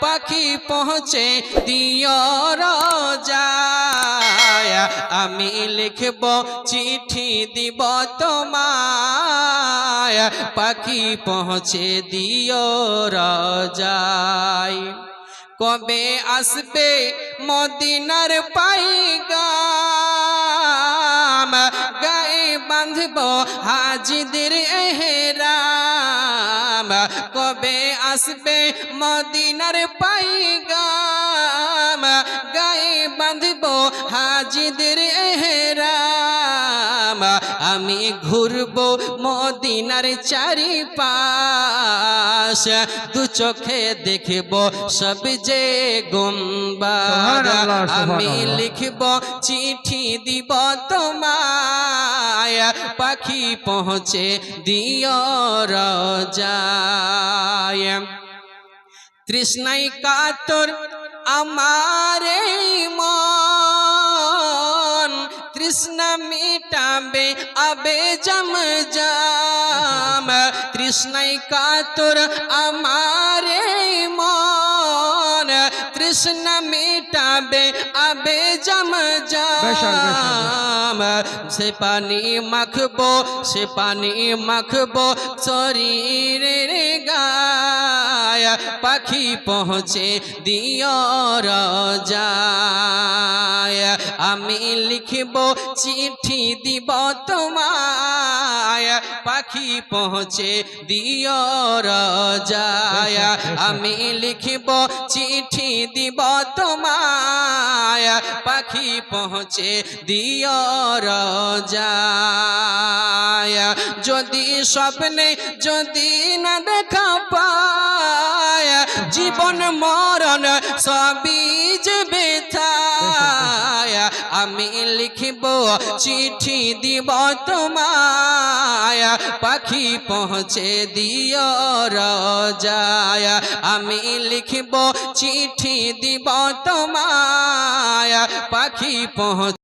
পাখি পৌঁছে দিও রাজায় আমি লিখব চিঠি দিব তোমায়। পাখি পৌঁছে দিও রাজায়। কবে আসবে মদিনার পাইগাম? গায়ে বাঁধব হাজিদের এহেরাম। কবে আসবে মদিনার পাইগাম? গায়ে বাঁধব হাজিদের এহেরাম। আমি ঘুরব মদিনার চারিপাশ। দু চোখে দেখব সব যে গুম্বার। আমি। লিখব চিঠি দিব তোমায় পাখি পৌঁছে দিও রাজায়। তৃষ্ণাই কাতর আমার মন, তৃষ্ণা মিটাবে আবে জম জাম। তৃষ্ণাই কাতর আমার এই মন তৃষ্ণা মিটাবে আবে জম জাম। সে পানি মাখবো সে পানি মাখবো শরীরের গায় পাখি পৌঁছে দিও রাজায়। আমি লিখব চিঠি দিব তোমায় পাখি পৌঁছে দিও রাজায় আমি লিখব চিঠি দিব তোমায়। পাখি পৌঁছে দিও রাজায় যদি স্বপ্নে যদি না দেখা পায়, জীবন মরণ সবই যে বেথায় আমি লিখিব, চিঠি দিব তোমায়। পাখি পৌঁছে দিও রায় আমি লিখিব, চিঠি দিব তোমায়। পাখি পৌঁছে